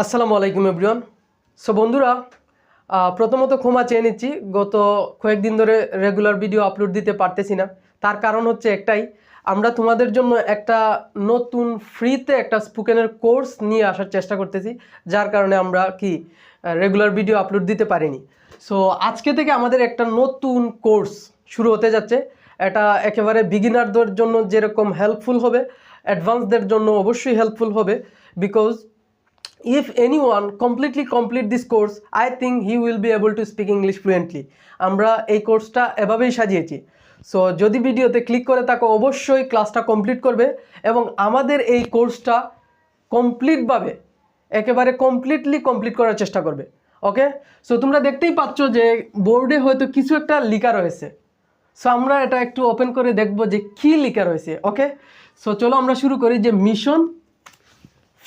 আসসালামু আলাইকুম everyone so বন্ধুরা প্রথমত ক্ষমা চেয়ে নিচ্ছি। গত কয়েকদিন ধরে রেগুলার ভিডিও আপলোড দিতে পারতেছি না। তার কারণ হচ্ছে একটাই, আমরা তোমাদের জন্য একটা নতুন ফ্রিতে একটা স্পোকেনের কোর্স নিয়ে আসার চেষ্টা করতেছি, যার কারণে আমরা কি রেগুলার ভিডিও আপলোড দিতে পারিনি। সো আজকে থেকে আমাদের একটা নতুন কোর্স শুরু হতে যাচ্ছে। এটা একেবারে বিগিনারদের জন্য যেরকম হেল্পফুল হবে অ্যাডভান্সদের জন্য অবশ্যই হেল্পফুল হবে because if anyone completely complete this course, i think he will be able to speak english fluently. আমরা এই কোর্সটা এভাবেই সাজিয়েছি। সো যদি ভিডিওতে ক্লিক করে থাকো, অবশ্যই ক্লাসটা কমপ্লিট করবে এবং আমাদের এই কোর্সটা কমপ্লিটভাবে একেবারে কমপ্লিটলি কমপ্লিট করার চেষ্টা করবে। ওকে সো তোমরা দেখতেই পাচ্ছ যে বোর্ডে হয়তো কিছু একটা লেখা রয়েছে। সো আমরা এটা একটু ওপেন করে দেখব যে কী লেখা রয়েছে। ওকে সো চলো আমরা শুরু করি যে মিশন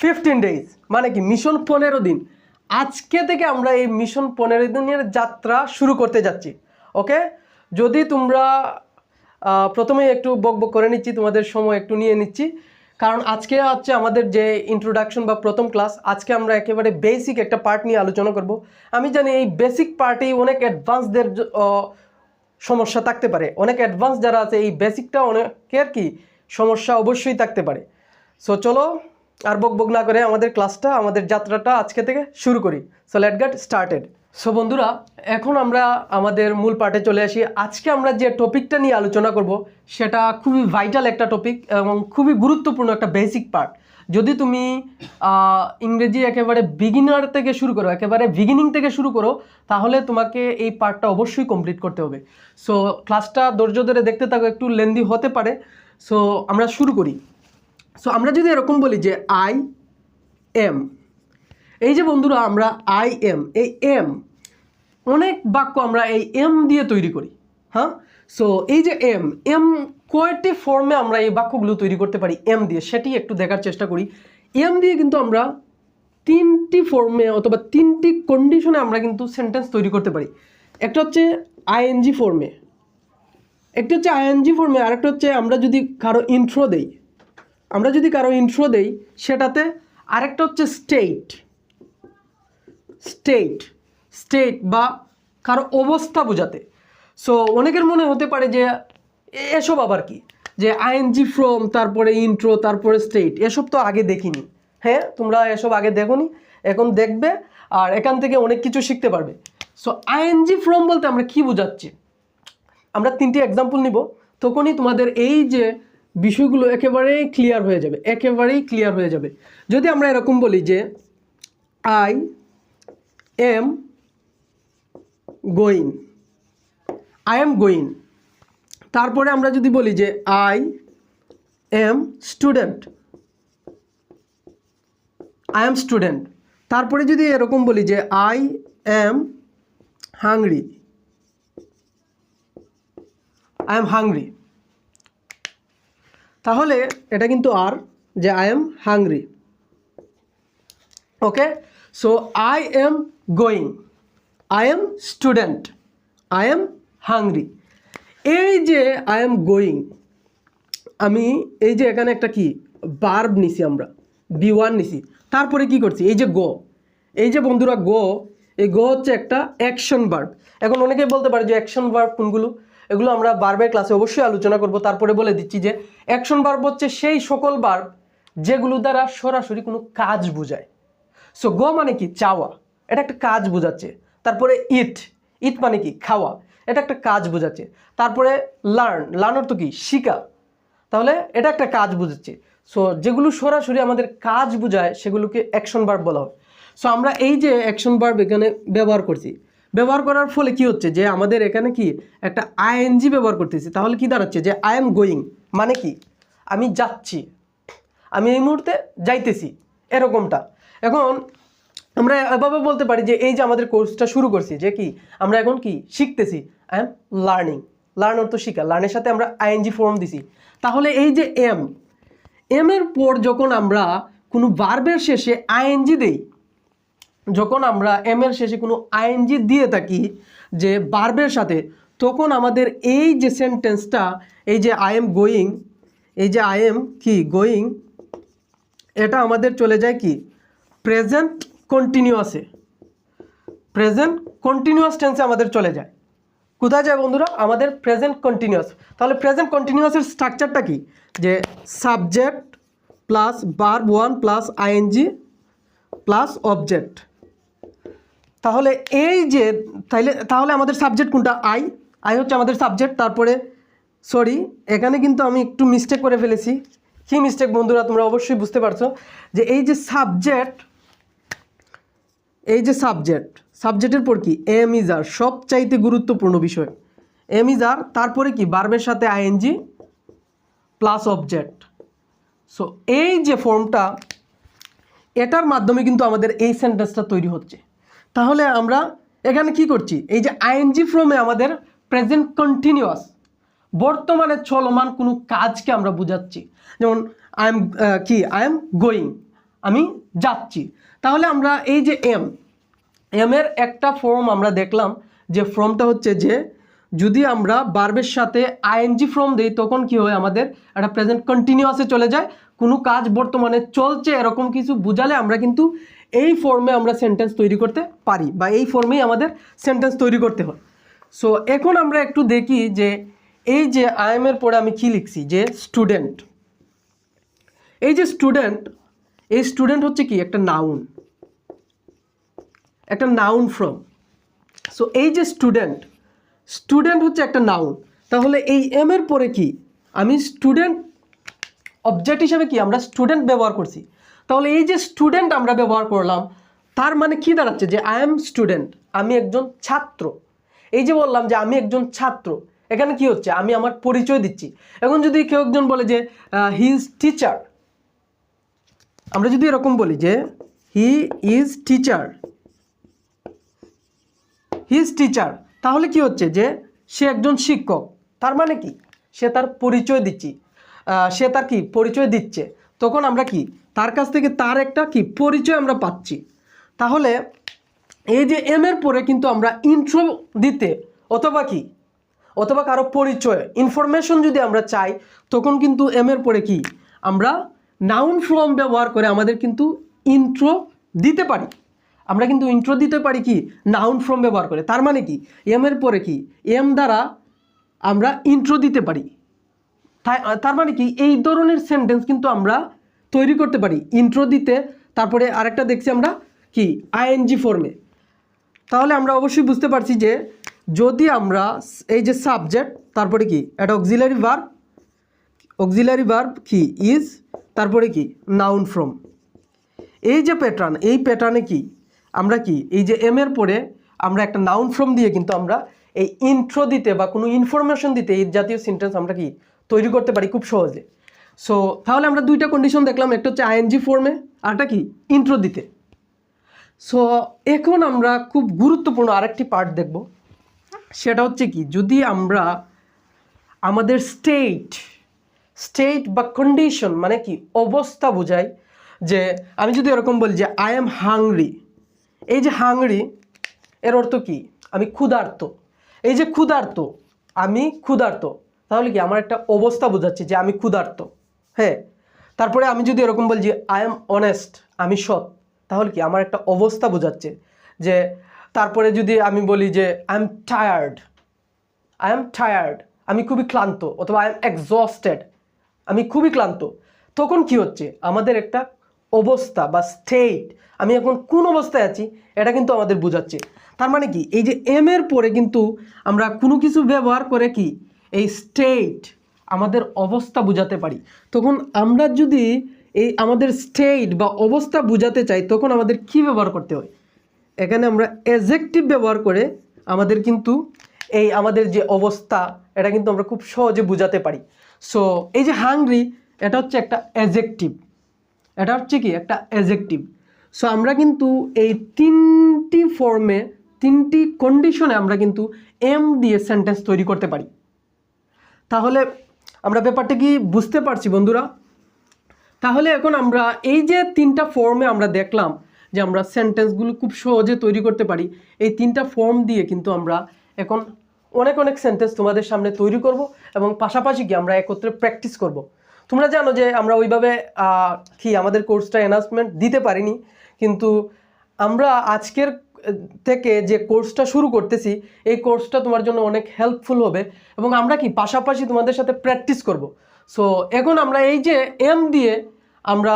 ফিফটিন ডেজ মানে কি মিশন পনেরো দিন। আজকে থেকে আমরা এই মিশন পনেরো দিনের যাত্রা শুরু করতে যাচ্ছি ওকে যদি তোমরা আহ, প্রথমেই একটু বক বক করে নিচ্ছি তোমাদের সময় একটু নিয়ে নিচ্ছি। কারণ আজকে হচ্ছে আমাদের যে ইন্ট্রোডাকশন বা প্রথম ক্লাস আজকে আমরা একেবারে বেসিক একটা পার্ট নিয়ে আলোচনা করব। আমি জানি এই বেসিক পার্টেই অনেক অ্যাডভান্সদের সমস্যা থাকতে পারে। অনেক অ্যাডভান্স যারা আছে এই বেসিকটা অনেকের কি সমস্যা অবশ্যই থাকতে পারে। সো চলো আর বক বক না করে আমাদের ক্লাসটা, আমাদের যাত্রাটা আজকে থেকে শুরু করি। So let get started so বন্ধুরা, এখন আমরা আমাদের মূল পার্টে চলে আসি। আজকে আমরা যে টপিকটা নিয়ে আলোচনা করব, সেটা খুবই ভাইটাল একটা টপিক এবং খুবই গুরুত্বপূর্ণ একটা বেসিক পার্ট যদি তুমি ইংরেজি একেবারে বিগিনার থেকে শুরু করো, একেবারে বিগিনিং থেকে শুরু করো, তাহলে তোমাকে এই পার্টটা অবশ্যই কমপ্লিট করতে হবে। সো ক্লাসটা ধৈর্য ধরে দেখতে থাকো, একটু লেন্দি হতে পারে। সো আমরা শুরু করি। সো আমরা যদি এরকম বলি যে আই এম এই যে বন্ধুরা আমরা আই এম এই এম অনেক বাক্য আমরা এই এম দিয়ে তৈরি করি হ্যাঁ? সো এই যে এম এম কয়েকটি ফর্মে আমরা এই বাক্যগুলো তৈরি করতে পারি এম দিয়ে। সেটি একটু দেখার চেষ্টা করি। এম দিয়ে কিন্তু আমরা তিনটি ফর্মে অথবা তিনটি কন্ডিশনে আমরা কিন্তু সেন্টেন্স তৈরি করতে পারি। একটা হচ্ছে আইএনজি ফর্মে একটা হচ্ছে আইএনজি ফর্মে আরেকটা হচ্ছে আমরা যদি কারও ইন্ট্রো দেই আমরা যদি কারও ইন্ট্রো দেই, সেটাতে আরেকটা হচ্ছে স্টেট স্টেট স্টেট বা কারও অবস্থা বোঝাতে। সো অনেকের মনে হতে পারে যে এসব আবার কি? যে আইএনজি ফ্রম তারপরে ইন্ট্রো তারপরে স্টেট এসব তো আগে দেখিনি। হ্যাঁ তোমরা এসব আগে দেখোনি, এখন দেখবে আর এখান থেকে অনেক কিছু শিখতে পারবে। সো আইএনজি ফ্রম বলতে আমরা কি বোঝাচ্ছি? আমরা তিনটি এক্সাম্পল নিব। তখনই তোমাদের এই যে বিষয়গুলো একেবারেই ক্লিয়ার হয়ে যাবে, একেবারেই ক্লিয়ার হয়ে যাবে। যদি আমরা এরকম বলি যে I am going I am going তারপরে আমরা যদি বলি যে I am student I am student তারপরে যদি এরকম বলি যে I am hungry I am hungry তাহলে এটা কিন্তু আর যে I am hungry okay so I am going I am student I am hungry এই যে আই এম গোয়িং আমি এই যে এখানে একটা কি? বার্ব নিছি আমরা। বি ওয়ান নিছি। তারপরে কি করছি? এই যে গো এই যে বন্ধুরা গো এই গো হচ্ছে একটা অ্যাকশন বার্ব এখন অনেকেই বলতে পারে যে অ্যাকশন বার্ব কোনগুলো? এগুলো আমরা বার্বের ক্লাসে অবশ্যই আলোচনা করব। তারপরে বলে দিচ্ছি যে অ্যাকশন বার্ব হচ্ছে সেই সকল বার্ব যেগুলো দ্বারা সরাসরি কোনো কাজ বোঝায়। সো গো মানে কি? চাওয়া। এটা একটা কাজ বোঝাচ্ছে। তারপরে ইট ইট মানে কি? খাওয়া। এটা একটা কাজ বোঝাচ্ছে। তারপরে লার্ন লার্ন অর্থ কি? শিকা তাহলে এটা একটা কাজ বোঝাচ্ছে। সো যেগুলো সরাসরি আমাদের কাজ বোঝায়, সেগুলোকে অ্যাকশন বার্ব বলা হয়। সো আমরা এই যে অ্যাকশন বার্ব এখানে ব্যবহার করছি ব্যবহার করার ফলে কি হচ্ছে যে আমাদের এখানে কি একটা আইএনজি ব্যবহার করতেছি। তাহলে কি দাঁড়াচ্ছে যে আই এম গোয়িং মানে কি? আমি যাচ্ছি। আমি এই মুহূর্তে যাইতেছি। এরকমটা। এখন আমরা এভাবে বলতে পারি যে এই যে আমাদের কোর্সটা শুরু করছি যে কি আমরা এখন কি শিখতেছি? আই এম লার্নিং লার্ন অর্থ শিখা। লার্নের সাথে আমরা আইএনজি ফর্ম দিছি। তাহলে এই যে এম এম এর পর যখন আমরা কোনো বার্বের শেষে আইএনজি দেই যখন আমরা এম এর শেষে কোনো আইএনজি দিয়ে থাকি যে বার্বের সাথে, তখন আমাদের এই যে সেন্টেন্সটা এই যে আই এম গোয়িং এই যে আই এম কি গোয়িং এটা আমাদের চলে যায় কি? প্রেজেন্ট কন্টিনিউয়াসে প্রেজেন্ট কন্টিনিউয়াস টেন্সে আমাদের চলে যায়। কোথায় যায় বন্ধুরা? আমাদের প্রেজেন্ট কন্টিনিউয়াস তাহলে প্রেজেন্ট কন্টিনিউয়াসের স্ট্রাকচারটা কি? যে subject plus verb one plus ING plus object তাহলে এই যে, তাইলে, তাহলে আমাদের সাবজেক্ট কোনটা? আই আই হচ্ছে আমাদের সাবজেক্ট তারপরে সরি এখানে কিন্তু আমি একটু মিস্টেক করে ফেলেছি। কী মিস্টেক বন্ধুরা, তোমরা অবশ্যই বুঝতে পারছ যে এই যে সাবজেক্ট এই যে সাবজেক্ট সাবজেক্টের পর কি? এম ইজ আর সবচাইতে গুরুত্বপূর্ণ বিষয়। এম ইজ আর তারপরে কি? বার্বের সাথে আইএনজি প্লাস অবজেক্ট সো এই যে ফর্মটা এটার মাধ্যমে কিন্তু আমাদের এই সেন্টেন্সটা তৈরি হচ্ছে। তাহলে আমরা এখানে কি করছি? এই যে আইএনজি ফ্রমে আমাদের প্রেজেন্ট কন্টিনিউয়াস বর্তমানে চলমান কোনো কাজকে আমরা বোঝাচ্ছি। যেমন আই এম কি? আই এম গোয়িং আমি যাচ্ছি। তাহলে আমরা এই যে এম এম এর একটা ফর্ম আমরা দেখলাম যে ফর্মটা হচ্ছে যে, যদি আমরা বার্বের সাথে আইএনজি ফর্ম দিই, তখন কি হয়? আমাদের একটা প্রেজেন্ট কন্টিনিউয়াসে চলে যায়। কোনো কাজ বর্তমানে চলছে এরকম কিছু বুঝালে আমরা কিন্তু এই ফর্মে আমরা সেন্টেন্স তৈরি করতে পারি বা এই ফর্মেই আমাদের সেন্টেন্স তৈরি করতে হয়। সো এখন আমরা একটু দেখি যে এই যে আইএম এর পরে আমি কি লিখছি? যে স্টুডেন্ট এই যে স্টুডেন্ট এই স্টুডেন্ট হচ্ছে কি? একটা নাউন একটা নাউন ফ্রম সো এই যে স্টুডেন্ট স্টুডেন্ট হচ্ছে একটা নাউন তাহলে এই এম এর পরে কি? আমি স্টুডেন্ট অবজেক্ট হিসেবে কি? আমরা স্টুডেন্ট ব্যবহার করছি। তাহলে এই যে স্টুডেন্ট আমরা ব্যবহার করলাম, তার মানে কি দাঁড়াচ্ছে যে আই এম স্টুডেন্ট আমি একজন ছাত্র। এই যে বললাম যে আমি একজন ছাত্র, এখানে কি হচ্ছে? আমি আমার পরিচয় দিচ্ছি। এখন যদি কেউ একজন বলে যে হি ইজ টিচার আমরা যদি এরকম বলি যে he is teacher his teacher তাহলে কি হচ্ছে যে, সে একজন শিক্ষক, তার মানে কি? সে তার পরিচয় দিচ্ছি। সে তার কি? পরিচয় দিচ্ছে। তখন আমরা কি? তার কাছ থেকে তার একটা কি পরিচয় আমরা পাচ্ছি। তাহলে এই যে এম এর পরে কিন্তু আমরা ইন্ট্রো দিতে অথবা কি? অথবা কারও পরিচয় ইনফরমেশন যদি আমরা চাই, তখন কিন্তু এম এর পরে কি? আমরা নাউন ফর্ম ব্যবহার করে আমাদের কিন্তু ইন্ট্রো দিতে পারি। আমরা কিন্তু ইন্ট্রো দিতে পারি কি? নাউন ফর্ম ব্যবহার করে। তার মানে কি? এম এর পরে কি? এম দ্বারা আমরা ইন্ট্রো দিতে পারি। তার মানে কি? এই ধরনের সেন্টেন্স কিন্তু আমরা তৈরি করতে পারি। ইন্ট্রো দিতে, তারপরে আরেকটা দেখছি আমরা কি? আইএনজি ফর্মে তাহলে আমরা অবশ্যই বুঝতে পারছি যে যদি আমরা এই যে সাবজেক্ট তারপরে কি? একটা অক্সিলারি ভার্ব অক্সিলারি ভার্ব কি? ইজ তারপরে কি? নাউন ফ্রম এই যে প্যাটার্ন এই প্যাটার্নে কি? আমরা কি? এই যে এম এর পরে আমরা একটা নাউন ফ্রম দিয়ে কিন্তু আমরা এই ইন্ট্রো দিতে বা কোনো ইনফরমেশন দিতে এই জাতীয় সেন্টেন্স আমরা কি তৈরি করতে পারি খুব সহজে। সো তাহলে আমরা দুইটা কন্ডিশন দেখলাম, একটা হচ্ছে আইএনজি ফর্মে আরটা কি? ইন্ট্রো দিতে। সো এখন আমরা খুব গুরুত্বপূর্ণ আরেকটি পার্ট দেখব। সেটা হচ্ছে কি? যদি আমরা আমাদের স্টেট স্টেট বা কন্ডিশন মানে কি? অবস্থা বোঝায় যে আমি যদি এরকম বলি যে আই এম হাংরি এই যে হাংরি এর অর্থ কি? আমি ক্ষুধার্ত। এই যে ক্ষুধার্ত, আমি ক্ষুধার্ত। তাহলে কি? আমার একটা অবস্থা বোঝাচ্ছে যে আমি ক্ষুধার্ত। হ্যাঁ তারপরে আমি যদি এরকম বলি যে আই এম অনেস্ট আমি সৎ তাহলে কি আমার একটা অবস্থা বোঝাচ্ছে যে তারপরে যদি আমি বলি যে I am tired I am tired আমি খুবই ক্লান্ত অথবা আই এম এক্সস্টেড আমি খুবই ক্লান্ত তখন কি হচ্ছে? আমাদের একটা অবস্থা বা স্টেট আমি এখন কোন অবস্থায় আছি, এটা কিন্তু আমাদের বোঝাচ্ছে। তার মানে কি? এই যে এম এর পরে কিন্তু আমরা কোনো কিছু ব্যবহার করে কি? এই স্টেট আমাদের অবস্থা বোঝাতে পারি। তখন আমরা যদি এই আমাদের স্টেট বা অবস্থা বোঝাতে চাই, তখন আমাদের কি ব্যবহার করতে হয়? এখানে আমরা এজেক্টিভ ব্যবহার করে আমাদের কিন্তু এই আমাদের যে অবস্থা, এটা কিন্তু আমরা খুব সহজে বোঝাতে পারি। সো এই যে হাংরি এটা হচ্ছে একটা এজেক্টিভ এটা হচ্ছে কি? একটা এজেক্টিভ সো আমরা কিন্তু এই তিনটি ফর্মে তিনটি কন্ডিশনে আমরা কিন্তু এম দিয়ে সেন্টেন্স তৈরি করতে পারি। তাহলে আমরা ব্যাপারটা কি বুঝতে পারছি বন্ধুরা? তাহলে এখন আমরা এই যে তিনটা ফর্মে আমরা দেখলাম যে আমরা সেন্টেন্সগুলো খুব সহজে তৈরি করতে পারি, এই তিনটা ফর্ম দিয়ে কিন্তু আমরা এখন অনেক অনেক সেন্টেন্স তোমাদের সামনে তৈরি করব এবং পাশাপাশি কি আমরা একত্রে প্র্যাকটিস করব। তোমরা জানো যে আমরা ওইভাবে কি আমাদের কোর্সটা অ্যানাউন্সমেন্ট দিতে পারিনি, কিন্তু আমরা আজকের থেকে যে কোর্সটা শুরু করতেছি, এই কোর্সটা তোমার জন্য অনেক হেল্পফুল হবে এবং আমরা কি পাশাপাশি তোমাদের সাথে প্র্যাকটিস করব। সো এখন আমরা এই যে এম দিয়ে আমরা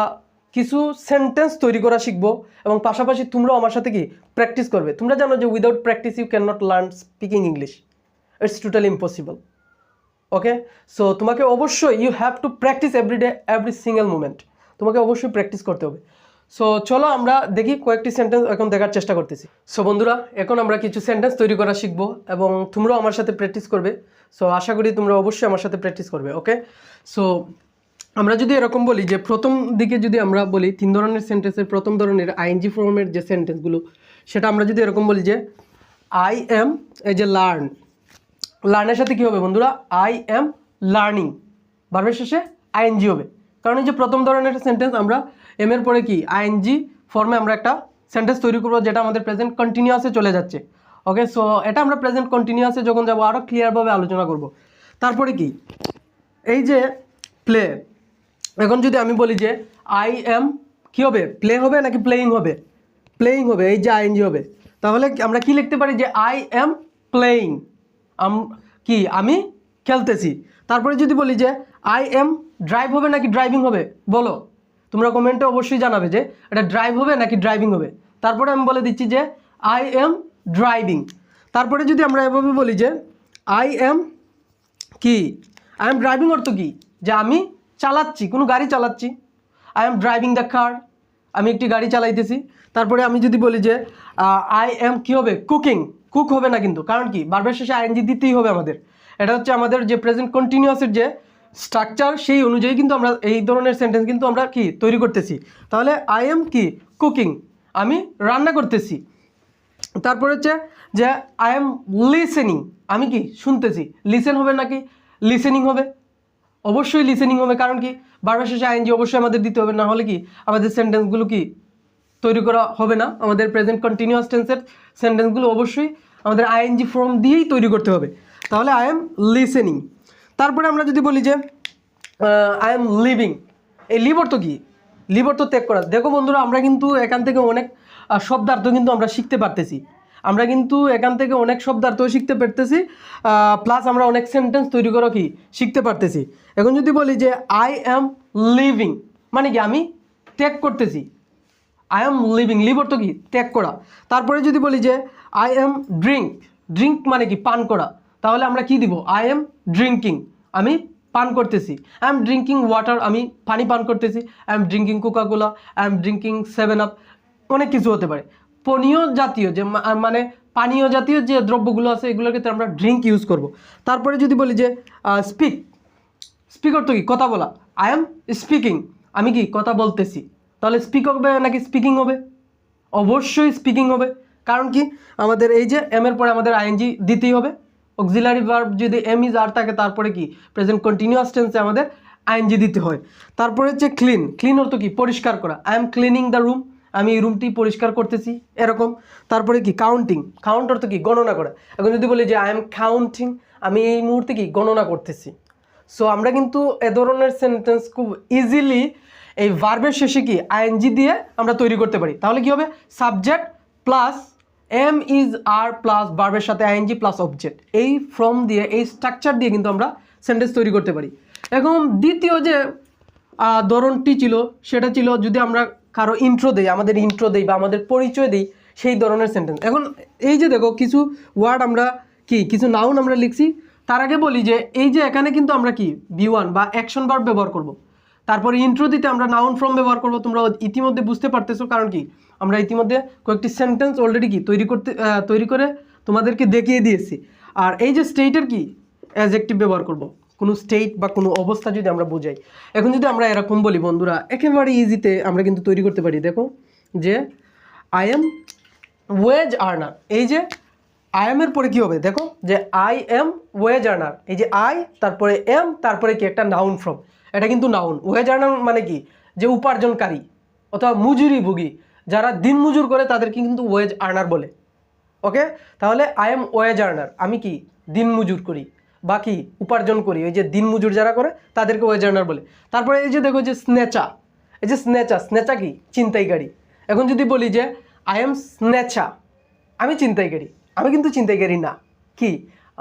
কিছু সেন্টেন্স তৈরি করা শিখব এবং পাশাপাশি তোমরাও আমার সাথে কি প্র্যাকটিস করবে। তোমরা জানো যে without practice you can not learn speaking English it's totally impossible okay so তোমাকে অবশ্যই you have to practice every day every single moment তোমাকে অবশ্যই প্র্যাকটিস করতে হবে। সো চলো আমরা দেখি কয়েকটি সেন্টেন্স এখন দেখার চেষ্টা করতেছি। সো বন্ধুরা, এখন আমরা কিছু সেন্টেন্স তৈরি করা শিখব এবং তোমরাও আমার সাথে প্র্যাকটিস করবে। সো আশা করি তোমরা অবশ্যই আমার সাথে প্র্যাকটিস করবে ওকে সো আমরা যদি এরকম বলি যে প্রথম দিকে যদি আমরা বলি তিন ধরনের সেন্টেন্সের প্রথম ধরনের আইএনজি ফর্মের যে সেন্টেন্সগুলো সেটা আমরা যদি এরকম বলি যে আই এম এই যে লার্ন লার্নের সাথে কী হবে বন্ধুরা? আই এম লার্নিং বারবার শেষে আইএনজি হবে। কারণ এই যে প্রথম ধরনের সেন্টেন্স আমরা এম এর পরে কি? আইএনজি ফর্মে আমরা একটা সেন্টেন্স তৈরি করব যেটা আমাদের প্রেজেন্ট কন্টিনিউয়াসে চলে যাচ্ছে। ওকে সো এটা আমরা প্রেজেন্ট কন্টিনিউয়াসে যখন যাব আরও ক্লিয়ারভাবে আলোচনা করব। তারপরে কি? এই যে প্লে এখন যদি আমি বলি যে আই এম কী হবে? প্লে হবে নাকি প্লেয়িং হবে? প্লেয়িং হবে, এই যে আইএনজি হবে। তাহলে আমরা কি লিখতে পারি যে আই এম প্লেয়িং আম, কি? আমি খেলতেছি। তারপরে যদি বলি যে আই এম ড্রাইভ হবে নাকি ড্রাইভিং হবে? বলো। তোমরা কমেন্টে অবশ্যই জানাবে যে এটা ড্রাইভ হবে নাকি ড্রাইভিং হবে। তারপরে আমি বলে দিচ্ছি যে আই এম ড্রাইভিং তারপরে যদি আমরা এভাবে বলি যে আই এম কি? আই এম ড্রাইভিং অর্থ কি? যে আমি চালাচ্ছি, কোনো গাড়ি চালাচ্ছি। I am driving the car আমি একটি গাড়ি চালাইতেছি। তারপরে আমি যদি বলি যে আই এম কি হবে? কুকিং কুক হবে না কিন্তু। কারণ কি? বারবার শেষে আইএনজি দিতেই হবে আমাদের। এটা হচ্ছে আমাদের যে প্রেজেন্ট কন্টিনিউয়াসের যে স্ট্রাকচার সেই অনুযায়ী কিন্তু আমরা এই ধরনের সেন্টেন্স কিন্তু আমরা কি তৈরি করতেছি। তাহলে আই এম কি? কুকিং আমি রান্না করতেছি। তারপর হচ্ছে যে আই এম লিসেনিং আমি কি? শুনতেছি। লিসেন হবে নাকি? লিসেনিং হবে। অবশ্যই লিসেনিং হবে। কারণ কি? বারবার শেষে আইনজি অবশ্যই আমাদের দিতে হবে। না হলে কি? আমাদের সেন্টেন্সগুলো কি তৈরি করা হবে না। আমাদের প্রেজেন্ট কন্টিনিউয়াস টেন্সের সেন্টেন্সগুলো অবশ্যই আমাদের আইএনজি ফর্ম দিয়েই তৈরি করতে হবে। তাহলে আই এম লিসেনিং তারপরে আমরা যদি বলি যে আই এম লিভিং এই লিভ অর্থ কি? লিভ অর্থ ত্যাগ করা। দেখো বন্ধুরা, আমরা কিন্তু এখান থেকে অনেক শব্দার্থ কিন্তু আমরা শিখতে পারতেছি। আমরা কিন্তু এখান থেকে অনেক শব্দার্থ শিখতে পারতেছি প্লাস আমরা অনেক সেন্টেন্স তৈরি করা কি? শিখতে পারতেছি। এখন যদি বলি যে আই অ্যাম লিভিং মানে কি আমি ত্যাগ করতেছি। আই এম লিভিং লিভ অর্থ কি? ত্যাগ করা। তারপরে যদি বলি যে আই এম ড্রিঙ্ক ড্রিঙ্ক মানে কি? পান করা। তাহলে আমরা কি দিব? আই এম ড্রিঙ্কিং আমি পান করতেছি। আই এম ড্রিঙ্কিং ওয়াটার আমি পানি পান করতেছি। I am drinking Coca Cola I am drinking seven up অনেক কিছু হতে পারে। পানীয় জাতীয় যে মানে পানীয় জাতীয় যে দ্রব্যগুলো আছে, এগুলোর ক্ষেত্রে আমরা ড্রিঙ্ক ইউজ করব। তারপরে যদি বলি যে স্পিক স্পিক অর্থ কি? কথা বলা। আই এম স্পিকিং আমি কি? কথা বলতেছি। তাহলে স্পিক হবে নাকি স্পিকিং হবে? অবশ্যই স্পিকিং হবে। কারণ কি? আমাদের এই যে এম এর পরে আমাদের আইএনজি দিতেই হবে। অক্সিলারি ভার্ব যদি এম ইজ আর থাকে, তারপরে কি? প্রেজেন্ট কন্টিনিউয়াস টেন্সে আমাদের আইএনজি দিতে হয়। তারপরে হচ্ছে ক্লিন ক্লিন অর্থ কি? পরিষ্কার করা। I am cleaning the room আমি এই রুমটি পরিষ্কার করতেছি। এরকম। তারপরে কি? কাউন্টিং কাউন্ট অর্থ কি? গণনা করা। এখন যদি বলি যে আই এম কাউন্টিং আমি এই মুহূর্তে কি? গণনা করতেছি। সো আমরা কিন্তু এ ধরনের সেন্টেন্স খুব ইজিলি এই ভার্বের শেষে কি? আইএনজি দিয়ে আমরা তৈরি করতে পারি। তাহলে কি হবে? Subject plus am is are plus বার্বের সাথে আইএনজি প্লাস অবজেক্ট এই ফর্ম দিয়ে, এই স্ট্রাকচার দিয়ে কিন্তু আমরা সেন্টেন্স তৈরি করতে পারি। এখন দ্বিতীয় যে ধরনটি ছিল, সেটা ছিল যদি আমরা কারও ইন্ট্রো দেই, আমাদের ইন্ট্রো দেই বা আমাদের পরিচয় দিই, সেই ধরনের সেন্টেন্স এখন এই যে দেখো, কিছু ওয়ার্ড আমরা কি, কিছু নাউন আমরা লিখছি, তার আগে বলি যে, এই যে এখানে কিন্তু আমরা কি বি ওয়ান বা অ্যাকশন ভার্ব ব্যবহার করব। তারপরে ইন্ট্রো দিতে আমরা নাউন ফর্ম ব্যবহার করব, তোমরা ইতিমধ্যে বুঝতে পারতেছো, কারণ কি আমরা ইতিমধ্যে কয়েকটি সেন্টেন্স অলরেডি কি তৈরি করতে তৈরি করে তোমাদেরকে দেখিয়ে দিয়েছি। আর এই যে স্টেটের কি? অ্যাজেক্টিভ ব্যবহার করব। কোনো স্টেট বা কোনো অবস্থা যদি আমরা বোঝাই। এখন যদি আমরা এরকম বলি, বন্ধুরা, একেবারে ইজিতে আমরা কিন্তু তৈরি করতে পারি। দেখো, যে আই এম ওয়েজ আর্নার এই যে আই এম এর পরে কী হবে? দেখো, যে আই এম ওয়েজ আর্নার এই যে আই তারপরে এম তারপরে কি একটা নাউন ফ্রম এটা কিন্তু নাউন ওয়েজ আর্নার মানে কি? যে উপার্জনকারী, অথবা মজুরিভোগী। যারা দিন মজুর করে তাদেরকে কিন্তু ওয়েজ আর্নার বলে। ওকে তাহলে আই এম ওয়েজ আর্নার আমি কি? দিন মজুর করি বা কি? উপার্জন করি। ওই যে দিন মজুর যারা করে, তাদেরকে ওয়েজ আর্নার বলে। তারপরে এই যে দেখো যে স্নেচা এই যে স্নেচা স্নেচা কি? চিন্তাইকারী এখন যদি বলি যে আই এম স্নেচা আমি চিন্তাইকারী আমি কিন্তু চিন্তাইকারী না। কি?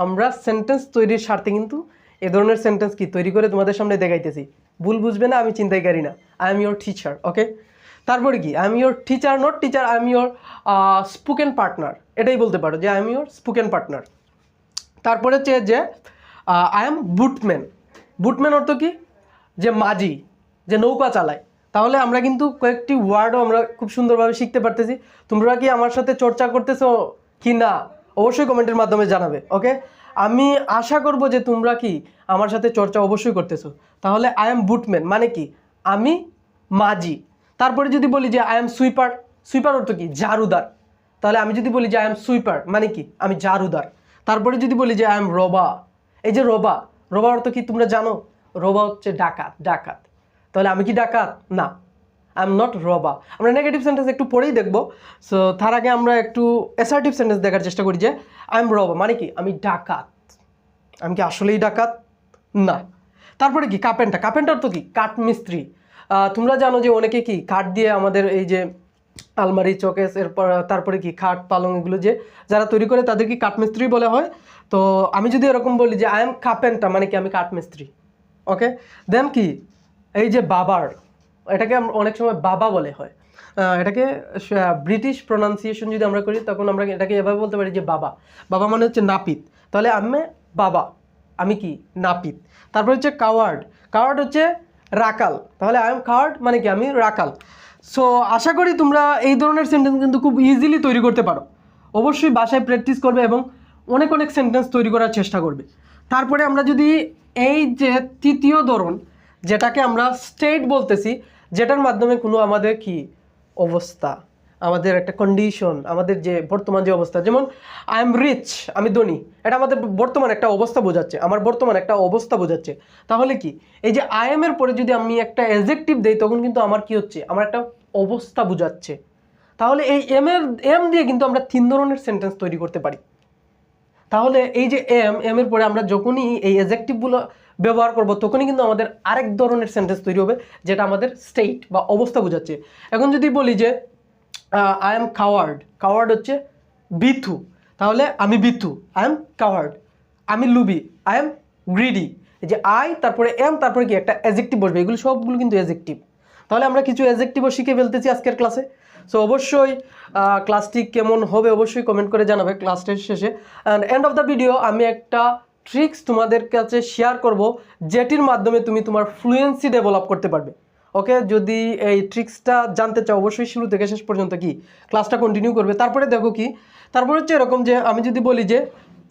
আমরা সেন্টেন্স তৈরির স্বার্থে কিন্তু এ ধরনের সেন্টেন্স কি? তৈরি করে তোমাদের সামনে দেখাইতেছি। ভুল বুঝবে না, আমি চিন্তাইকারী না। I am your teacher okay তারপরে কি? Am your teacher not teacher am your spoken partner এটাই বলতে পারো যে এম ইয়োর স্পোকেন পার্টনার তারপরে হচ্ছে যে আই এম বুটম্যান বুটম্যান অর্থ কি? যে মাঝি, যে নৌকা চালায়। তাহলে আমরা কিন্তু কয়েকটি ওয়ার্ডও আমরা খুব সুন্দরভাবে শিখতে পারতেছি। তোমরা কি আমার সাথে চর্চা করতেছো কি না? অবশ্যই কমেন্টের মাধ্যমে জানাবে ওকে আমি আশা করব যে তোমরা কি আমার সাথে চর্চা অবশ্যই করতেছো। তাহলে আই এম বুটম্যান মানে কি? আমি মাঝি। তারপরে যদি বলি যে আই এম সুইপার সুইপার অর্থ কি? ঝাড়ুদার। তাহলে আমি যদি বলি যে আই এম সুইপার মানে কি? আমি ঝাড়ুদার। তারপরে যদি বলি যে আই এম রবা এই যে রবা রবা অর্থ কি তোমরা জানো? রবা হচ্ছে ডাকাত ডাকাত। তাহলে আমি কি ডাকাত? না। আই এম নট রবা আমরা নেগেটিভ সেন্টেন্স একটু পরেই দেখব। সো তার আগে আমরা একটু অ্যাসার্টিভ সেন্টেন্স দেখার চেষ্টা করি যে আই এম রবা মানে কি? আমি ডাকাত। আমি কি আসলেই ডাকাত? না। তারপরে কি? কাপেন্টার। কাপেন্টার তো কি? কাঠ মিস্ত্রি আহ, তোমরা জানো যে অনেকে কি কাঠ দিয়ে আমাদের এই যে আলমারি, চকেস, এরপর, তারপরে কি খাট, পালং এগুলো যে যারা তৈরি করে তাদের কি কাঠমিস্ত্রি বলে হয়? তো আমি যদি এরকম বলি যে আই এম কাপেন্টার মানে কি আমি কাঠমিস্ত্রি ওকে দেন কি? এই যে বাবার, এটাকে অনেক সময় বাবা বলে হয়। এটাকে ব্রিটিশ প্রোনাউন্সিয়েশন যদি আমরা করি, তখন আমরা এটাকে এভাবে বলতে পারি যে বাবা। বাবা মানে হচ্ছে নাপিত। তাহলে আমি বাবা, আমি কি? নাপিত। তারপর হচ্ছে কাওয়ার্ড কাওয়ার্ড হচ্ছে রাকাল। তাহলে আই এম কাওয়ার্ড মানে কি? আমি রাকাল। সো আশা করি তোমরা এই ধরনের সেন্টেন্স কিন্তু খুব ইজিলি তৈরি করতে পারো। অবশ্যই বাসায় প্র্যাকটিস করবে এবং অনেক অনেক সেন্টেন্স তৈরি করার চেষ্টা করবে। তারপরে আমরা যদি এই যে তৃতীয় ধরন, যেটাকে আমরা স্টেট বলতেছি, যেটার মাধ্যমে কোনো আমাদের কি? অবস্থা। আমাদের একটা কন্ডিশন আমাদের যে বর্তমান যে অবস্থা, যেমন আই এম রিচ আমি ধনী, এটা আমাদের বর্তমান একটা অবস্থা বোঝাচ্ছে, আমার বর্তমান একটা অবস্থা বোঝাচ্ছে। তাহলে কি? এই যে আই এম এর পরে যদি আমি একটা এজেক্টিভ দেই, তখন কিন্তু আমার কি হচ্ছে? আমার একটা অবস্থা বোঝাচ্ছে। তাহলে এই এম এর এম দিয়ে কিন্তু আমরা তিন ধরনের সেন্টেন্স তৈরি করতে পারি। তাহলে এই যে এম এম এর পরে আমরা যখনই এই এজেক্টিভগুলো ব্যবহার করব, তখনই কিন্তু আমাদের আরেক ধরনের সেন্টেন্স তৈরি হবে, যেটা আমাদের স্টেট বা অবস্থা বোঝাচ্ছে। এখন যদি বলি যে আই এম কাওয়ার্ড কাওয়ার্ড হচ্ছে বিথু। তাহলে আমি বিথু। আই এম কাওয়ার্ড আমি লুবি। আই এম গ্রিডি যে আই তারপরে এম তারপরে কি? একটা এজেক্টিভ বসবে। এগুলো সবগুলো কিন্তু এজেক্টিভ তাহলে আমরা কিছু এজেক্টিভও শিখে ফেলতেছি আজকের ক্লাসে সো অবশ্যই ক্লাসটি কেমন হবে অবশ্যই কমেন্ট করে জানাবে ক্লাসটির শেষে। And end of the video আমি একটা ট্রিক্স তোমাদের কাছে শেয়ার করব, যেটির মাধ্যমে তুমি তোমার ফ্লুয়েন্সি ডেভেলপ করতে পারবে। ওকে, যদি এই ট্রিক্সটা জানতে চাও, অবশ্যই শুরু থেকে শেষ পর্যন্ত কি ক্লাসটা কন্টিনিউ করবে। তারপরে দেখো কি, তারপরে হচ্ছে এরকম যে আমি যদি বলি যে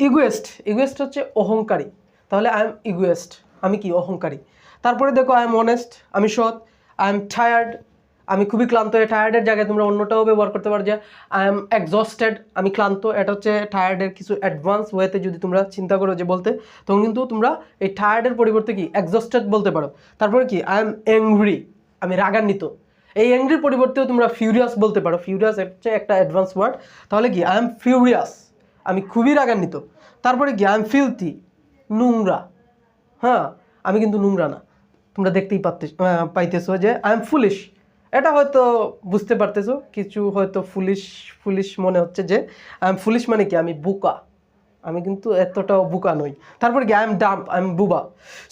ইগুয়েস্ট ইগুয়েস্ট হচ্ছে অহংকারী। তাহলে আই এম ইগুয়েস্ট আমি কি? অহংকারী। তারপরে দেখো আই এম অনেস্ট আমি সৎ আই এম টায়ার্ড আমি খুবই ক্লান্ত। এই টায়ার্ডের জায়গায় তোমরা অন্যটাও ব্যবহার করতে পারো যে আই এম এক্সস্টেড আমি ক্লান্ত। এটা হচ্ছে টায়ার্ডের কিছু অ্যাডভান্স ওয়েতে যদি তোমরা চিন্তা করো যে বলতে, তখন কিন্তু তোমরা এই টায়ার্ডের পরিবর্তে কি? এক্সস্টেড বলতে পারো। তারপরে কি? আই এম অ্যাংরি আমি রাগান্বিত। এই অ্যাংরির পরিবর্তেও তোমরা ফিউরিয়াস বলতে পারো। ফিউরিয়াস হচ্ছে একটা অ্যাডভান্স ওয়ার্ড তাহলে কি? আই এম ফিউরিয়াস আমি খুবই রাগান্বিত। তারপরে কি? আই এম ফিলতি নোংরা। হ্যাঁ? আমি কিন্তু নোংরা না। তোমরা দেখতেই পারতে পাইতেছো যে আই এম ফুলিশ এটা হয়তো বুঝতে পারতেছো। কিছু হয়তো ফুলিশ ফুলিশ মনে হচ্ছে যে আই এম ফুলিশ মানে কি? আমি বোকা। আমি কিন্তু এতটাও বোকা নই। তারপর কি I am dumb I am বুবা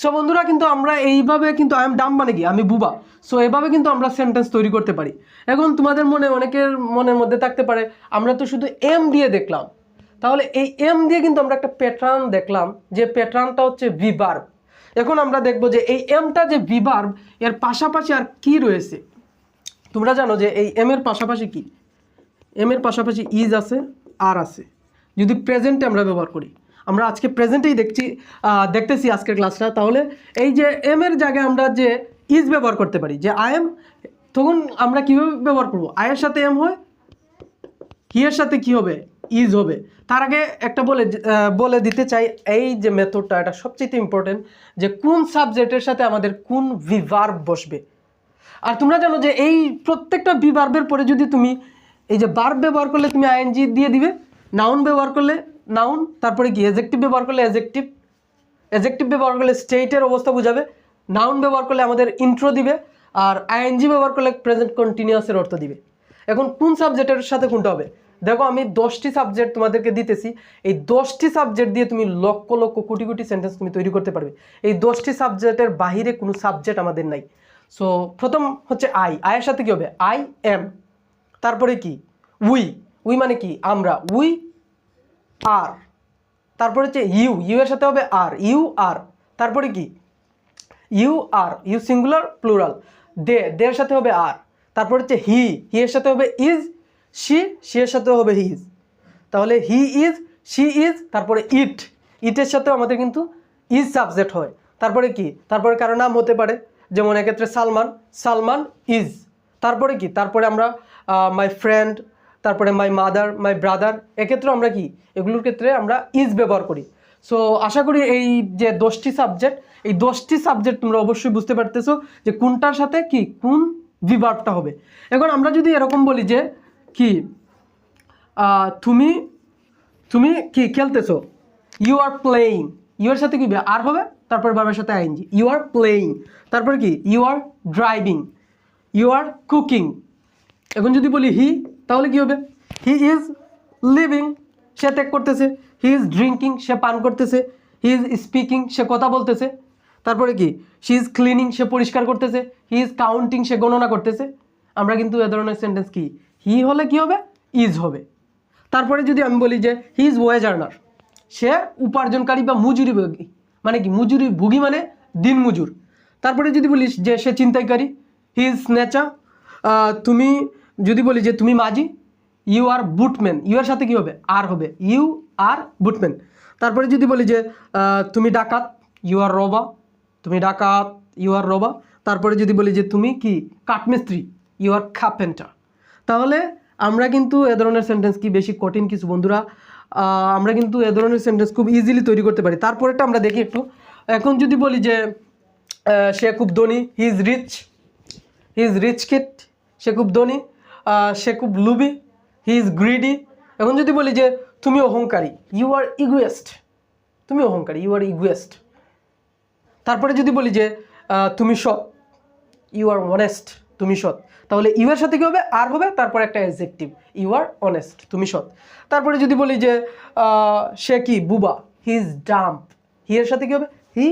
সো বন্ধুরা, কিন্তু আমরা এইভাবে কিন্তু আই এম ডাম মানে কি? আমি বুবা সো এভাবে কিন্তু আমরা সেন্টেন্স তৈরি করতে পারি। এখন তোমাদের মনে, অনেকের মনের মধ্যে থাকতে পারে, আমরা তো শুধু এম দিয়ে দেখলাম। তাহলে এই এম দিয়ে কিন্তু আমরা একটা প্যাটার্ন দেখলাম, যে প্যাটার্নটা হচ্ছে ভিভার্ব এখন আমরা দেখব যে এই এমটা যে ভিভার্ব এর পাশাপাশি আর কি রয়েছে? তোমরা জানো যে এই এম এর পাশাপাশি কি? এম এর পাশাপাশি ইজ আছে, আর আছে। যদি প্রেজেন্টে আমরা ব্যবহার করি। আমরা আজকে প্রেজেন্টেই দেখছি দেখতেছি আজকের ক্লাসটা। তাহলে এই যে এম এর জায়গায় আমরা যে ইজ ব্যবহার করতে পারি, যে আই এম তখন আমরা কীভাবে ব্যবহার করব? আয়ের সাথে এম হয় হি এর সাথে কি হবে? ইজ হবে। তার আগে একটা বলে বলে দিতে চাই, এই যে মেথডটা এটা সবচেয়ে ইম্পর্টেন্ট যে কোন সাবজেক্টের সাথে আমাদের কোন ভিভার্ব বসবে। আর তোমরা জানো যে এই প্রত্যেকটা ভিভার্বের পরে যদি তুমি এই যে বার্ব ব্যবহার করলে তুমি আইএনজি দিয়ে দিবে নাউন ব্যবহার করলে নাউন তারপরে কি? এজেক্টিভ ব্যবহার করলে এজেক্টিভ এজেক্টিভ ব্যবহার করলে স্টেটের অবস্থা বোঝাবে। নাউন ব্যবহার করলে আমাদের ইন্ট্রো দিবে, আর আইএনজি ব্যবহার করলে প্রেজেন্ট কন্টিনিউয়াসের অর্থ দিবে। এখন কোন সাবজেক্টের সাথে কোনটা হবে? দেখো, আমি দশটি সাবজেক্ট তোমাদেরকে দিতেছি। এই দশটি সাবজেক্ট দিয়ে তুমি লক্ষ লক্ষ কোটি কোটি সেন্টেন্স তুমি তৈরি করতে পারবে। এই দশটি সাবজেক্টের বাহিরে কোনো সাবজেক্ট আমাদের নাই। সো প্রথম হচ্ছে আই আয়ের সাথে কি হবে? আই এম তারপরে কি? উই উই মানে কি? আমরা, উই আর। তারপরে হচ্ছে ইউ ইউ এর সাথে হবে আর, ইউ আর। তারপরে কি? You are, you singular, plural. They দের সাথে হবে আর। তারপর হচ্ছে হি হি এর সাথে হবে ইজ, শি শি এর সাথে হবে হিজ তাহলে হি ইজ, শি ইজ, তারপরে ইট। ইটের সাথেও আমাদের কিন্তু ইজ সাবজেক্ট হয়। তারপরে কি? তারপরে কারও নাম হতে পারে। যেমন এক্ষেত্রে সালমান সালমান ইজ। তারপরে কি? তারপরে আমরা মাই ফ্রেন্ড তারপরে মাই মাদার মাই ব্রাদার এক্ষেত্রে আমরা কি? এগুলোর ক্ষেত্রে আমরা ইজ ব্যবহার করি। সো আশা করি এই যে দশটি সাবজেক্ট এই দশটি সাবজেক্ট তোমরা অবশ্যই বুঝতে পারতেছো যে কোনটার সাথে কি, কোন বিভাগটা হবে। এখন আমরা যদি এরকম বলি যে কি তুমি তুমি কি খেলতেছো? ইউ আর প্লেয়িং ইউ এর সাথে কি? আর হবে? তারপর বাবার সাথে আইনজি ইউ আর প্লেয়িং তারপর কি? You are driving you are cooking এখন যদি বলি হি তাহলে কি হবে? হি ইজ লিভিং সে ত্যাগ করতেছে। হি ইজ ড্রিঙ্কিং সে পান করতেছে। হি ইজ স্পিকিং সে কথা বলতেছে। তারপরে কি? শি ইজ ক্লিনিং সে পরিষ্কার করতেছে। হি ইজ কাউন্টিং সে গণনা করতেছে। আমরা কিন্তু এ ধরনের সেন্টেন্স কি? হি হলে কি হবে? ইজ হবে। তারপরে যদি আমি বলি যে হি ইজ ওয়েজ আর্নার সে উপার্জনকারী বা মজুরি ভোগী মানে কি? মজুরি ভোগী মানে দিন মজুর। তারপরে যদি বলিস যে, সে চিন্তাইকারী হি ইজ নেচার তুমি যদি বলি যে তুমি মাঝি ইউ আর বুটম্যান ইউ এর সাথে কি হবে? আর হবে। ইউ আর বুটম্যান তারপরে যদি বলি যে তুমি ডাকাত ইউ আর রবা তুমি ডাকাত ইউ আর রবা তারপরে যদি বলি যে তুমি কি? কাঠমিস্ত্রি। ইউ আর খাপেন্টার তাহলে আমরা কিন্তু এ ধরনের সেন্টেন্স কি বেশি কঠিন কিছু বন্ধুরা আমরা কিন্তু এ ধরনের সেন্টেন্স খুব ইজিলি তৈরি করতে পারি। তারপরেটা আমরা দেখি একটু। এখন যদি বলি যে সে খুব ধনী he is rich he is rich kit সে খুব ধনী। সে খুব লুবি হি ইজ গ্রিডি এখন যদি বলি যে, তুমি অহংকারী ইউ আর ইগুয়েস্ট তুমি অহংকারী ইউ আর ইগুয়েস্ট তারপরে যদি বলি যে তুমি সৎ ইউ আর অনেস্ট তুমি সৎ। তাহলে ইউ এর সাথে কী হবে? আর হবে। তারপর একটা অ্যাডজেক্টিভ ইউ আর অনেস্ট তুমি সৎ। তারপরে যদি বলি যে সে কি? বুবা হি ইজ ডাম্প হি এর সাথে কী হবে? হি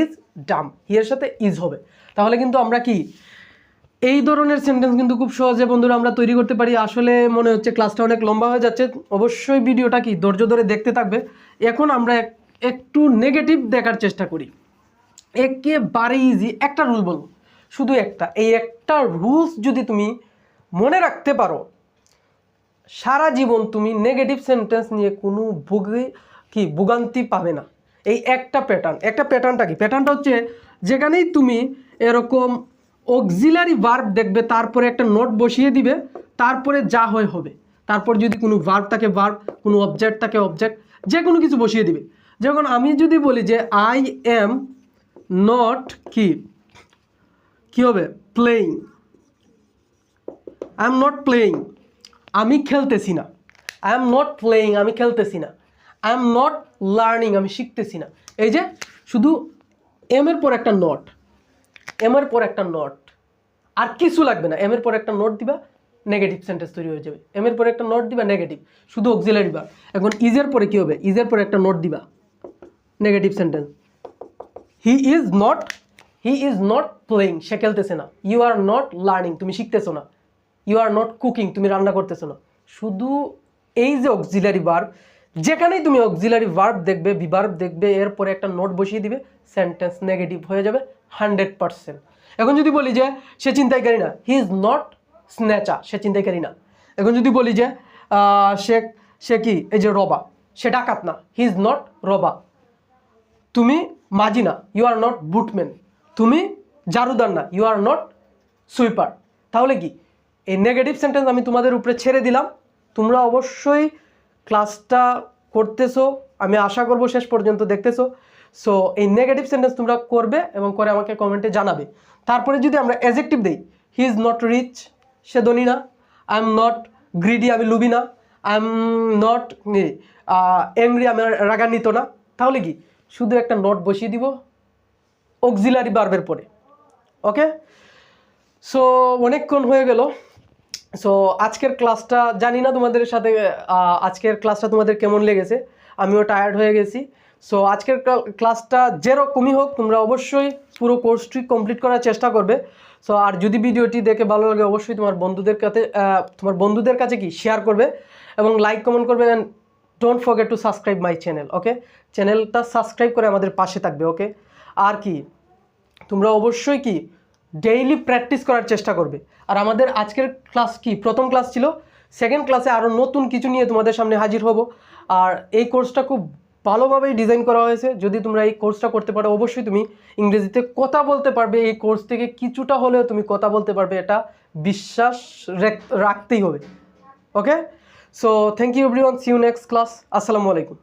ইজ ডাম্প হি এর সাথে ইজ হবে। তাহলে কিন্তু আমরা কি? এই ধরনের সেন্টেন্স কিন্তু খুব সহজে বন্ধুরা আমরা তৈরি করতে পারি। আসলে মনে হচ্ছে ক্লাসটা অনেক লম্বা হয়ে যাচ্ছে। অবশ্যই ভিডিওটা কি ধৈর্য ধরে দেখতে থাকবে। এখন আমরা এক- একটু নেগেটিভ দেখার চেষ্টা করি। একেবারে ইজি একটা রুল বলব। শুধু একটা। এই একটা রুলস যদি তুমি মনে রাখতে পারো, সারা জীবন তুমি নেগেটিভ সেন্টেন্স নিয়ে কোনো ভুগি কি ভোগান্তি পাবে না। এই একটা প্যাটার্ন একটা প্যাটার্নটা কি? প্যাটার্নটা হচ্ছে যেখানেই তুমি এরকম অক্সিলারি ভার্ব দেখবে, তারপরে একটা নোট বসিয়ে দিবে, তারপরে যা হয় হবে। তারপর যদি কোনো ভার্ব থাকে ভার্ব কোনো অবজেক্ট থাকে অবজেক্ট যে কোনো কিছু বসিয়ে দিবে। যখন আমি যদি বলি যে আই এম নট কি? কি হবে? Playing I am not playing আমি খেলতেছি না। আই এম নট প্লেয়িং আমি খেলতেছি না। আই এম নট লার্নিং আমি শিখতেছি না। এই যে, শুধু এম এর পর একটা নট এম এর পর একটা নট আর কিছু লাগবে না এম এর পর একটা নোট দিবা নেগেটিভ সেন্টেন্স তৈরি হয়ে যাবে। এম এর পরে একটা নোট দিবা নেগেটিভ শুধু অক্সিলারি বার এখন ইজের পরে কি হবে? ইজের পরে একটা নোট দিবা negative sentence he is not he is not playing সে খেলতেছে না। ইউ আর নট লার্নিং তুমি শিখতেছো না। ইউ আর নট কুকিং তুমি রান্না করতেছো না। শুধু এই যে অক্সিলারি ভার্ব যেখানেই তুমি অক্সিলারি ভার্ব দেখবে বিভার্ব দেখবে এরপরে একটা নোট বসিয়ে দিবে সেন্টেন্স নেগেটিভ হয়ে যাবে। Hundred percent. এখন যদি বলি যে সে চিন্তাইকারী না হি ইজ নট স্ন্যাচা সে চিন্তাইকারী না। এখন যদি বলি যে সে সে কি? এই যে রবা, সে ডাকাত না হি ইজ নট রবা। তুমি মাজি না ইউ আর নট বুটম্যান তুমি জারুদার না ইউ আর নট সুইপার তাহলে কি? এই নেগেটিভ সেন্টেন্স আমি তোমাদের উপরে ছেড়ে দিলাম। তোমরা অবশ্যই ক্লাসটা করতেছো, আমি আশা করব শেষ পর্যন্ত দেখতেছো। সো এই নেগেটিভ সেন্টেন্স তোমরা করবে এবং করে আমাকে কমেন্টে জানাবে। তারপরে যদি আমরা অ্যাজেক্টিভ দিই হি ইজ নট রিচ সে ধনী না আই এম নট গ্রিডি আমি লুবি না আই এম নট অ্যাংরি আমি রাগান্বিত না, তাহলে কি? শুধু একটা নোট বসিয়ে দিব অক্সিলারি বার্বের পরে। ওকে সো অনেকক্ষণ হয়ে গেল। সো আজকের ক্লাসটা জানি না তোমাদের সাথে আজকের ক্লাসটা তোমাদের কেমন লেগেছে। আমিও টায়ার্ড হয়ে গেছি। সো আজকের ক্লা- ক্লাসটা যেরকমই হোক, তোমরা অবশ্যই পুরো কোর্সটি কমপ্লিট করার চেষ্টা করবে। সো আর যদি ভিডিওটি দেখে ভালো লাগে, অবশ্যই তোমার বন্ধুদের কাছে তোমার বন্ধুদের কাছে কি শেয়ার করবে এবং লাইক কমেন্ট করবে and don't forget to subscribe my channel okay চ্যানেলটা সাবস্ক্রাইব করে আমাদের পাশে থাকবে ওকে আর কি, তোমরা অবশ্যই কি ডেইলি প্র্যাকটিস করার চেষ্টা করবে। আর আমাদের আজকের ক্লাস কি? প্রথম ক্লাস ছিল। সেকেন্ড ক্লাসে আরও নতুন কিছু নিয়ে তোমাদের সামনে হাজির হব। আর এই কোর্সটা খুব ভালোভাবেই ডিজাইন করা হয়েছে। যদি তোমরা এই কোর্সটা করতে পারো, অবশ্যই তুমি ইংরেজিতে কথা বলতে পারবে। এই কোর্স থেকে কিছুটা হলেও তুমি কথা বলতে পারবে। এটা বিশ্বাস রেখ- রাখতেই হবে। Okay so thank you everyone see you next class আসসালামু আলাইকুম